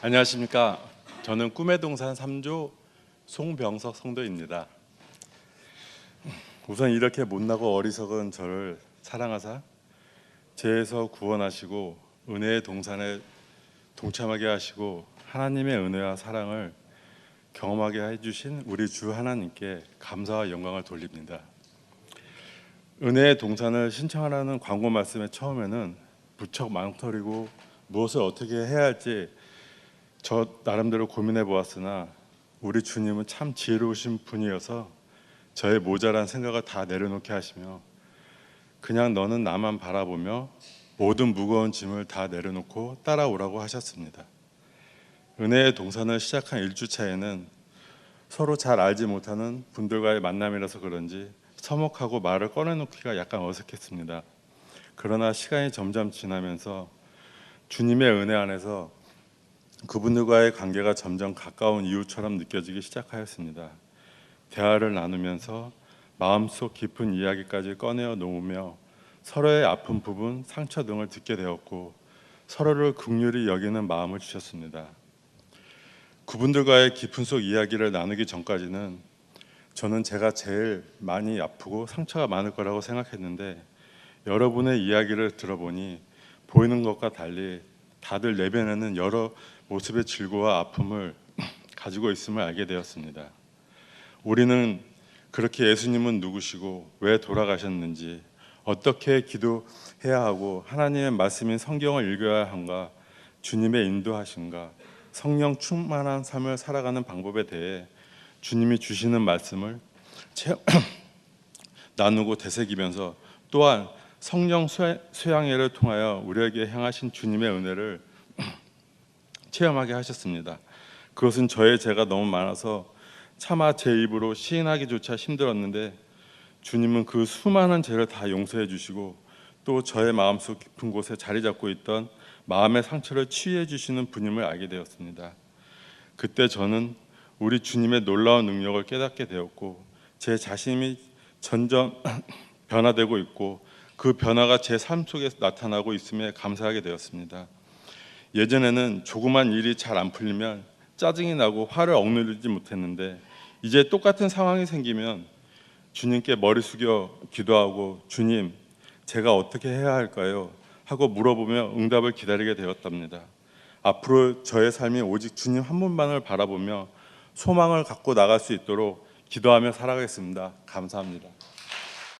안녕하십니까. 저는 꿈의 동산 3조 송병석 성도입니다. 우선 이렇게 못나고 어리석은 저를 사랑하사 죄에서 구원하시고 은혜의 동산에 동참하게 하시고 하나님의 은혜와 사랑을 경험하게 해주신 우리 주 하나님께 감사와 영광을 돌립니다. 은혜의 동산을 신청하라는 광고 말씀의 처음에는 무척 망설이고 무엇을 어떻게 해야 할지 저 나름대로 고민해 보았으나 우리 주님은 참 지혜로우신 분이어서 저의 모자란 생각을 다 내려놓게 하시며 그냥 너는 나만 바라보며 모든 무거운 짐을 다 내려놓고 따라오라고 하셨습니다. 은혜의 동산을 시작한 1주 차에는 서로 잘 알지 못하는 분들과의 만남이라서 그런지 서먹하고 말을 꺼내놓기가 약간 어색했습니다. 그러나 시간이 점점 지나면서 주님의 은혜 안에서 그분들과의 관계가 점점 가까운 이웃처럼 느껴지기 시작하였습니다. 대화를 나누면서 마음속 깊은 이야기까지 꺼내어 놓으며 서로의 아픈 부분, 상처 등을 듣게 되었고 서로를 극률히 여기는 마음을 주셨습니다. 그분들과의 깊은 속 이야기를 나누기 전까지는 저는 제가 제일 많이 아프고 상처가 많을 거라고 생각했는데 여러분의 이야기를 들어보니 보이는 것과 달리 다들 내변에는 여러 모습의 질고와 아픔을 가지고 있음을 알게 되었습니다. 우리는 그렇게 예수님은 누구시고 왜 돌아가셨는지 어떻게 기도해야 하고 하나님의 말씀인 성경을 읽어야 한가 주님의 인도하신가 성령 충만한 삶을 살아가는 방법에 대해 주님이 주시는 말씀을 나누고 되새기면서 또한 성령 수양회를 통하여 우리에게 향하신 주님의 은혜를 체험하게 하셨습니다. 그것은 저의 죄가 너무 많아서 차마 제 입으로 시인하기조차 힘들었는데 주님은 그 수많은 죄를 다 용서해 주시고 또 저의 마음속 깊은 곳에 자리 잡고 있던 마음의 상처를 치유해 주시는 분임을 알게 되었습니다. 그때 저는 우리 주님의 놀라운 능력을 깨닫게 되었고 제 자신이 점점 변화되고 있고 그 변화가 제 삶 속에 나타나고 있음에 감사하게 되었습니다. 예전에는 조그만 일이 잘 안 풀리면 짜증이 나고 화를 억누르지 못했는데 이제 똑같은 상황이 생기면 주님께 머리 숙여 기도하고 주님 제가 어떻게 해야 할까요? 하고 물어보며 응답을 기다리게 되었답니다. 앞으로 저의 삶이 오직 주님 한 분만을 바라보며 소망을 갖고 나갈 수 있도록 기도하며 살아가겠습니다. 감사합니다.